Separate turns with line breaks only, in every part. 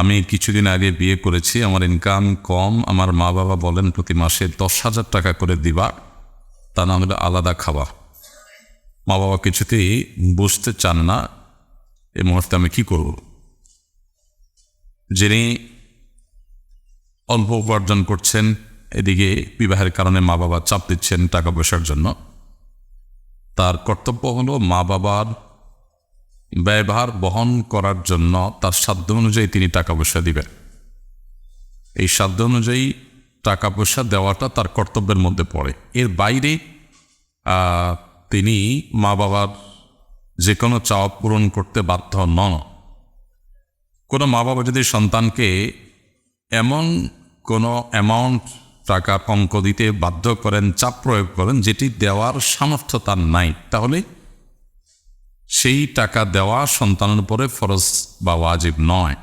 আমি কিছুদিন আগে বিয়ে করেছি, আমার ইনকাম কম, আমার মা বাবা বলেন প্রতি মাসে দশ হাজার টাকা করে দিবা, তা না হলে আলাদা খাওয়া মা বাবা কিছুতেই বুঝতে চান না এই মুহূর্তে আমি কি করব। যিনি অল্প উপার্জন করছেন, এদিকে বিবাহের কারণে মা বাবা চাপ দিচ্ছেন টাকা পয়সার জন্য। তার কর্তব্য হলো মা বাবার ব্যয়ভার বহন করার জন্য তার সাধ্য অনুযায়ী তিনি টাকা পয়সা দিবেন। এই সাধ্য অনুযায়ী টাকা পয়সা দেওয়াটা তার কর্তব্যের মধ্যে পড়ে। এর বাইরে তিনি মা বাবার যে কোনো চাওয়া পূরণ করতে বাধ্য নন। কোনো মা বাবা যদি সন্তানকে এমন কোনো অ্যামাউন্ট টাকা অঙ্ক দিতে বাধ্য করেন, চাপ প্রয়োগ করেন, যেটি দেওয়ার সামর্থ্য তার নাই, তাহলে সেই টাকা দেওয়া সন্তানের উপরে ফরজ বা ওয়াজিব নয়।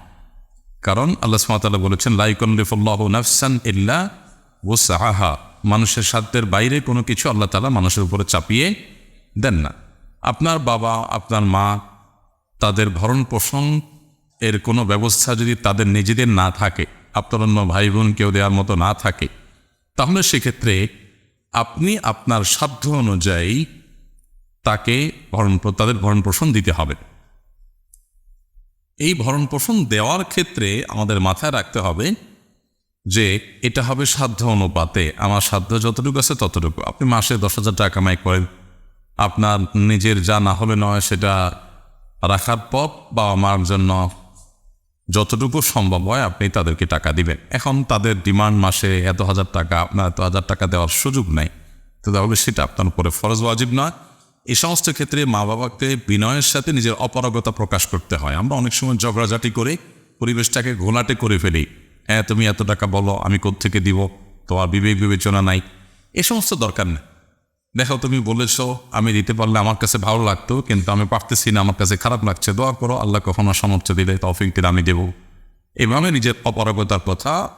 কারণ আল্লাহ সুমাতাল্লাহ বলেছেন লাইকল্লিফুল্লাহ নাফসান ইল্লা ও সাহা মানুষের সাধ্যের বাইরে কোনো কিছু আল্লাহ তালা মানুষের উপরে চাপিয়ে দেন না। আপনার বাবা, আপনার মা, তাদের ভরণ পোষণ এর কোনো ব্যবস্থা যদি তাদের নিজেদের না থাকে, আপনার অন্য ভাই বোন কেউ দেওয়ার মতো না থাকে, তাহলে সেক্ষেত্রে আপনি আপনার সাধ্য অনুযায়ী তাকে ভরণ তাদের ভরণ পোষণ দিতে হবে। এই ভরণ পোষণ দেওয়ার ক্ষেত্রে আমাদের মাথায় রাখতে হবে যে এটা হবে সাধ্য অনুপাতে। আমার সাধ্য যতটুকু আছে ততটুকু। আপনি মাসে দশ হাজার টাকা কামাই করেন। আপনার নিজের যা না হলে নয় সেটা রাখার পর বাবা মার জন্য যতটুকু সম্ভব হয় আপনি তাদেরকে টাকা দিবেন। এখন তাদের ডিমান্ড মাসে এত হাজার টাকা, আপনার এত হাজার টাকা দেওয়ার সুযোগ নাই। তো তাহলে সেটা আপনার উপরে ফরজ ওয়াজিব নয়। এই সমস্ত ক্ষেত্রে মা বাবাকে বিনয়ের সাথে নিজের অপারগতা প্রকাশ করতে হয়। আমরা অনেক সময় ঝগড়াঝাটি করে পরিবেশটাকে ঘোলাটে করে ফেলি। হ্যাঁ তুমি এত টাকা বলো, আমি কোত্থেকে দিব? তোমার বিবেক বিবেচনা নাই। এ সমস্ত দরকার নেই দেখো, তুমি বলেছ, আমি দিতে পারলে আমার কাছে ভালো লাগতো, কিন্তু আমি পারতেছি না, আমার কাছে খারাপ লাগছে। দোয়া করো, আল্লাহ কখনো সামর্থ্য দিলে তৌফিক দিলে আমি দেব। এভাবে নিজের অপারগতার কথা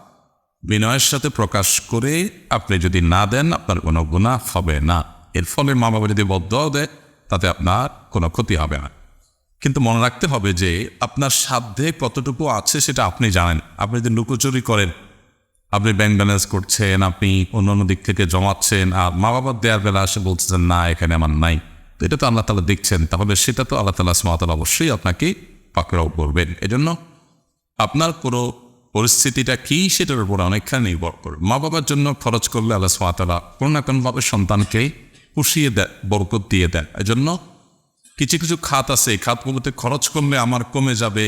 বিনয়ের সাথে প্রকাশ করে আপনি যদি না দেন, আপনার কোনো গুণা হবে না। এর ফলে মা বাবা যদি বদ্ধ দেয়, তাতে আপনার কোনো ক্ষতি হবে না। কিন্তু মনে রাখতে হবে যে, আপনার সাধ্যে কতটুকু আছে সেটা আপনি জানেন। আপনি যদি লুকোচুরি করেন, আপনি ব্যাংক ব্যালেন্স করছেন, আপনি অন্য অন্য দিক থেকে জমাচ্ছেন, আর মা বাবার দেওয়ার বেলা এসে বলছেন না, এখানে আমার নাই। তো এটা তো আল্লাহ তালা দেখছেন। তাহলে সেটা তো আল্লাহ তালা সুমাতাল অবশ্যই আপনাকে পাকড়াও করবেন। এজন্য আপনার কোনো পরিস্থিতিটা কী সেটার উপর অনেকখানি নির্ভর করবে মা বাবার জন্য খরচ করলে আল্লাহ সুমাতালা কোনো না কোনোভাবে সন্তানকে পুষিয়ে দেন, বরকত দিয়ে দেন। এজন্য কিছু কিছু খাত আছে, এই খাতগুলোতে খরচ করলে আমার কমে যাবে,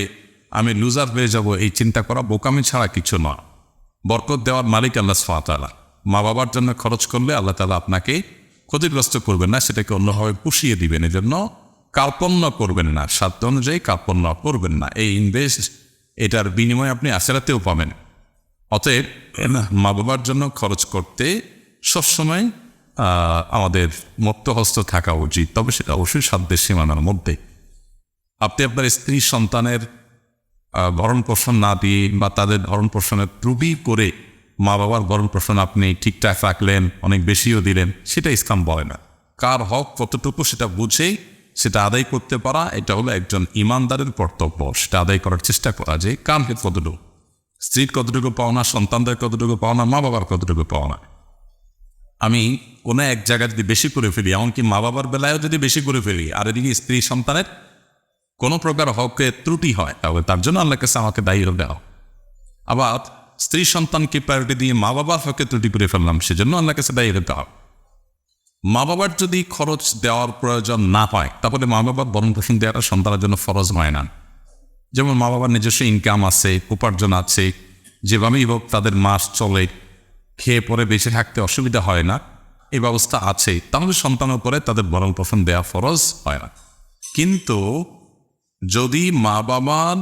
আমি লুজার হয়ে যাব, এই চিন্তা করা বোকামি ছাড়া কিছু নয় বরকত দেওয়ার মালিক আল্লাহ সাতালা মা বাবার জন্য খরচ করলে আল্লাহ তালা আপনাকে ক্ষতিগ্রস্ত করবেন না, সেটাকে অন্যভাবে পুষিয়ে দিবেন। এজন্য কার্পণ্য করবেন না, সাধ্য অনুযায়ী কার্পণ্য করবেন না। এই ইনভেস্ট এটার বিনিময়ে আপনি আশারাতেও পাবেন। অতএব মা বাবার জন্য খরচ করতে সবসময় আমাদের মত্তহস্ত থাকা উচিত, তবে সেটা অবশ্যই সাধ্যের সীমানার মধ্যে। আপনি আপনার স্ত্রী সন্তানের ভরণ পোষণ না দিয়ে বা তাদের ভরণ পোষণের ত্রুটি করে মা বাবার ভরণ পোষণ আপনি ঠিকঠাক রাখলেন, অনেক বেশিও দিলেন, সেটা ইসলাম বলে না। কার হক কতটুকু সেটা বুঝে, সেটা আদায় করতে পারা, এটা হলো একজন ইমানদারের কর্তব্য। সেটা আদায় করার চেষ্টা করা যে কার কতটুকু স্ত্রীর কতটুকু পাওনা, সন্তানদের কতটুকু পাওনা মা বাবার কতটুকু পাওনা আমি কোনো এক জায়গায় যদি বেশি করে ফেলি, এমনকি মা বাবার বেলায়ও যদি বেশি করে ফেলি, আর এদিকে স্ত্রী সন্তানের কোনো প্রকার হকে ত্রুটি হয়, তাহলে তার জন্য আল্লাহ কাছে আমাকে দায়ী হতে হবে। আবার স্ত্রী সন্তানকে প্রায়োরিটি দিয়ে মা বাবার হকে ত্রুটি করে ফেললাম, সেজন্য আল্লাহ কাছে দায়ী হতে হবে। মা বাবার যদি খরচ দেওয়ার প্রয়োজন না হয় তাহলে মা বাবার বরণ পোষণ দেওয়াটা সন্তানের জন্য ফরজ হয় না। যেমন মা বাবার নিজস্ব ইনকাম আছে, উপার্জন আছে, যেভাবেই হোক তাদের মাস চলে খেয়ে পরে বেঁচে থাকতে অসুবিধা হয় না, এই ব্যবস্থা আছে। তাহলে সন্তানের উপরে তাদের ভরণ পোষণ দেওয়া ফরজ হয় না। কিন্তু যদি মা বাবার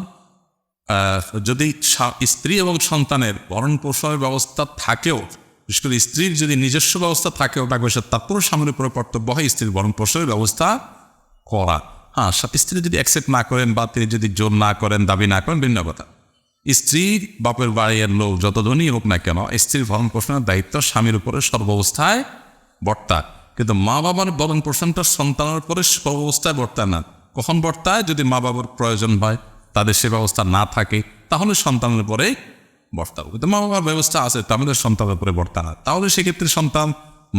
যদি স্ত্রী এবং সন্তানের ভরণ পোষণের ব্যবস্থা থাকেও, বিশেষ করে স্ত্রীর যদি নিজস্ব ব্যবস্থা থাকেও পয়সা তারপরও স্বামীর উপরে কর্তব্য হয় স্ত্রীর ভরণ পোষণের ব্যবস্থা করা। হ্যাঁ স্ত্রী যদি অ্যাকসেপ্ট না করেন বা তিনি যদি জোর না করেন, দাবি না করেন, ভিন্ন কথা। স্ত্রীর বাপের বাড়ির লোক যত ধনী হোক না কেন, স্ত্রীর ভরণ পোষণের দায়িত্ব স্বামীর উপরে সর্বাবস্থায় বর্তা কিন্তু মা বাবার ভরণ পোষণটা সন্তানের উপরে সর্বাবস্থায় বর্তায় না। কখন বর্তায়? যদি মা বাবার প্রয়োজন হয়, তাদের সে ব্যবস্থা না থাকে, তাহলে সন্তানের পরে বর্তা কিন্তু মা বাবার ব্যবস্থা আছে তাহলে সন্তানের উপরে বর্তা না। তাহলে সেক্ষেত্রে সন্তান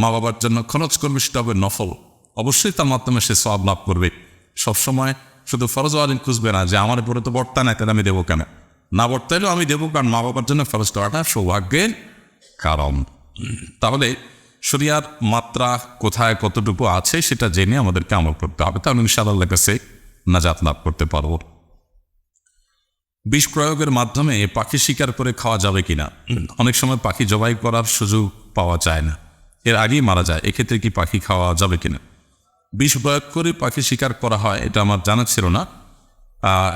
মা বাবার জন্য খরচ করবে, সেটা হবে নফল। অবশ্যই তার মাধ্যমে সে সব লাভ করবে। সবসময় শুধু ফরজ ওয়াজিব খুঁজবে না যে, আমার উপরে তো বর্তা নাই তাহলে আমি দেবো কেন? না বর্তাইলেও আমি দেবো, কারণ মা বাবার জন্য ফরজ করাটা সৌভাগ্যের কারণ। তাহলে শরিয়ার মাত্রা কোথায় কতটুকু আছে সেটা জেনে আমাদেরকে আমল করতে হবে। তাহলে ইনশাআল্লাহ কাছে নাজাত লাভ করতে পারব। বিষ প্রয়োগের মাধ্যমে পাখি শিকার করে খাওয়া যাবে কিনা? অনেক সময় পাখি জবাই করার সুযোগ পাওয়া যায় না। এর আগেই মারা যায়, এক্ষেত্রে কি পাখি খাওয়া যাবে কিনা? বিষ প্রয়োগ করে পাখি শিকার করা হয়, এটা আমার জানা ছিল না।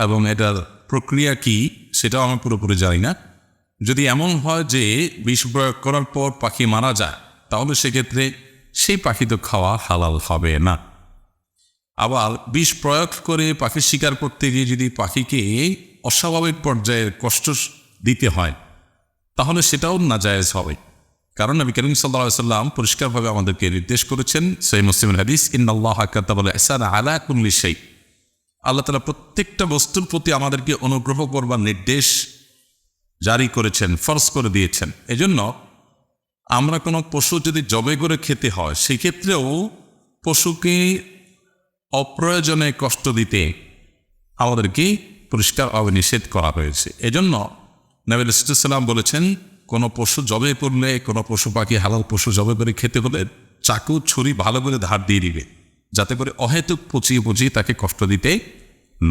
এবং এটার প্রক্রিয়া কি? সেটাও আমি পুরোপুরি জানি না। যদি এমন হয় যে বিষ প্রয়োগ করার পর পাখি মারা যায়, তাহলে সেক্ষেত্রে সেই পাখি তো খাওয়া হালাল হবে না। আবার বিষ প্রয়োগ করে পাখি শিকার করতে গিয়ে যদি পাখিকে অস্বাভাবিক পর্যায়ের কষ্ট দিতে হয়, তাহলে সেটাও নাজায়েজ হবে। কারণ নবী করিম সাল্লাহ সাল্লাম পরিষ্কারভাবে আমাদেরকে নির্দেশ করেছেন সেই মুসলিম হাদিস ইন্নআল্লাহ কাতাবল এসান আলা কুল্লি সেই আল্লাহ তালা প্রত্যেকটা বস্তুর প্রতি আমাদেরকে অনুগ্রহ করবার নির্দেশ জারি করেছেন, ফরজ করে দিয়েছেন। এজন্য আমরা কোনো পশু যদি জবে করে খেতে হয়, সেক্ষেত্রেও পশুকে অপ্রয়োজনে কষ্ট দিতে আমাদেরকে পরিষ্কারভাবে নিষেধ করা হয়েছে। এজন্য নবীল সাল্লাম বলেছেন, কোনো পশু জবে করলে, কোনো পশু পাখি, হালাল পশু জবে করে খেতে হলে চাকু, ছুরি ভালো করে ধার দিয়ে দিবে। যাতে করে অহেতুক পচিয়ে পচিয়ে তাকে কষ্ট দিতে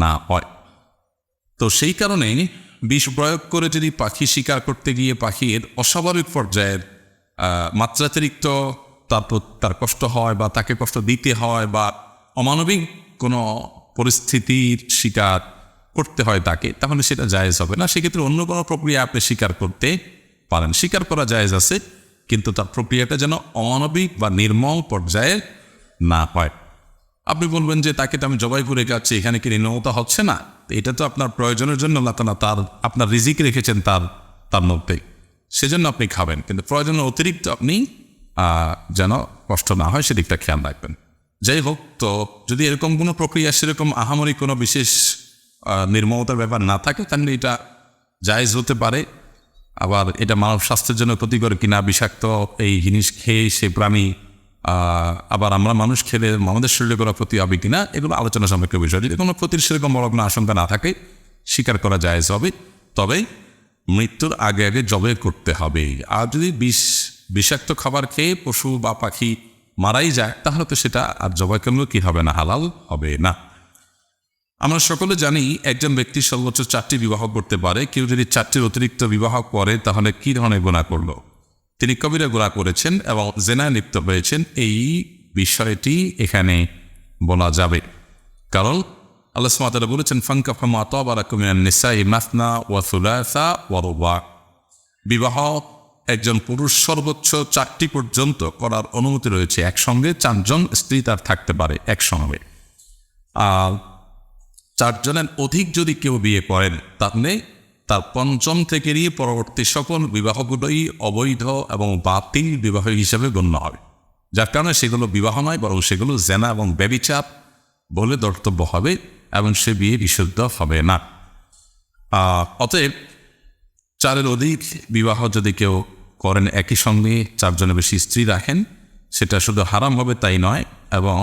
না হয়। তো সেই কারণে বিষ প্রয়োগ করে যদি পাখি শিকার করতে গিয়ে পাখির অস্বাভাবিক পর্যায়ের মাত্রাতিরিক্ত তারপর তার কষ্ট হয় বা তাকে কষ্ট দিতে হয় বা অমানবিক কোনো পরিস্থিতির শিকার করতে হয় তাকে, তাহলে সেটা জায়েজ হবে না। সেক্ষেত্রে অন্য কোনো প্রক্রিয়া আপনি স্বীকার করতে পারেন। স্বীকার করা জায়েজ আছে, কিন্তু তার প্রক্রিয়াটা যেন অমানবিক বা নির্মল পর্যায়ে না হয়। আপনি বলবেন যে তাকে তো আমি জবাই করে যাচ্ছি এখানে কি নির্মমতা হচ্ছে না? এটা তো আপনার প্রয়োজনের জন্য আল্লাহ তালা তার, আপনার রিজিক রেখেছেন তার তার মধ্যে সেজন্য আপনি খাবেন, কিন্তু প্রয়োজনের অতিরিক্ত আপনি যেন কষ্ট না হয় সেদিকটা খেয়াল রাখবেন। যাই হোক, তো যদি এরকম কোনো প্রক্রিয়া, সেরকম আহামরি কোনো বিশেষ নির্মমতার ব্যাপার না থাকে, তাহলে এটা জায়েজ হতে পারে। আবার এটা মানব স্বাস্থ্যের জন্য ক্ষতিকর কিনা বিষাক্ত এই জিনিস খেয়ে সে প্রাণী আবার আমরা মানুষ খেলে আমাদের শরীরে কোনো ক্ষতি হবে কিনা এগুলো আলোচনা সাপেক্ষ বিষয়। যদি কোনো ক্ষতির সেরকম বড় কোনো আশঙ্কা না থাকে, স্বীকার করা যায় হবে। তবে মৃত্যুর আগে আগে জবে করতে হবে। আর যদি বিষ, বিষাক্ত খাবার খেয়ে পশু বা পাখি মারাই যায়, তাহলে তো সেটা আর জবাই করলেও কি হবে না, হালাল হবে না। আমরা সকলে জানি একজন ব্যক্তি সর্বোচ্চ চারটি বিবাহ করতে পারে। কেউ যদি চারটির অতিরিক্ত বিবাহ করে, তাহলে কি ধরনের গুণা করল? তিনি কবিরা গোলা করেছেন এবং জেনায় লিপ্ত হয়েছেন। এই বিষয়টি এখানে বলা যাবে। কারণ আল্লাহ সুমাতারা বলেছেন ফাঙ্কা ফামা তবারাকুমিয়ান নিসাই মাসনা ওয়া সুলাসা ওয়া বিবাহ একজন পুরুষ সর্বোচ্চ চারটি পর্যন্ত করার অনুমতি রয়েছে। একসঙ্গে চারজন স্ত্রী তার থাকতে পারে, একসঙ্গে। আর চারজনের অধিক যদি কেউ বিয়ে করেন তাহলে তার পঞ্চম থেকে নিয়ে পরবর্তী সকল বিবাহগুলোই অবৈধ এবং বাতিল বিবাহ হিসেবে গণ্য হবে যার কারণে সেগুলো বিবাহ নয়, বরং সেগুলো জেনা এবং ব্যবিচার বলে দর্তব্য হবে এবং সে বিয়ে বিশুদ্ধ হবে না। অতএব চারের অধিক বিবাহ যদি কেউ করেন একই সঙ্গে, চারজনের বেশি স্ত্রী রাখেন, সেটা শুধু হারাম হবে তাই নয়, এবং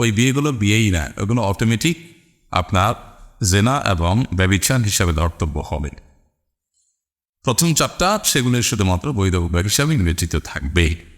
ওই বিয়েগুলো বিয়েই না, ওগুলো অটোমেটিক আপনার জেনা এবং ব্যবিচার হিসাবে ধর্তব্য হবে। প্রথম চারটা সেগুলো শুধুমাত্র বৈধ হিসাবে বিবেচিত থাকবে।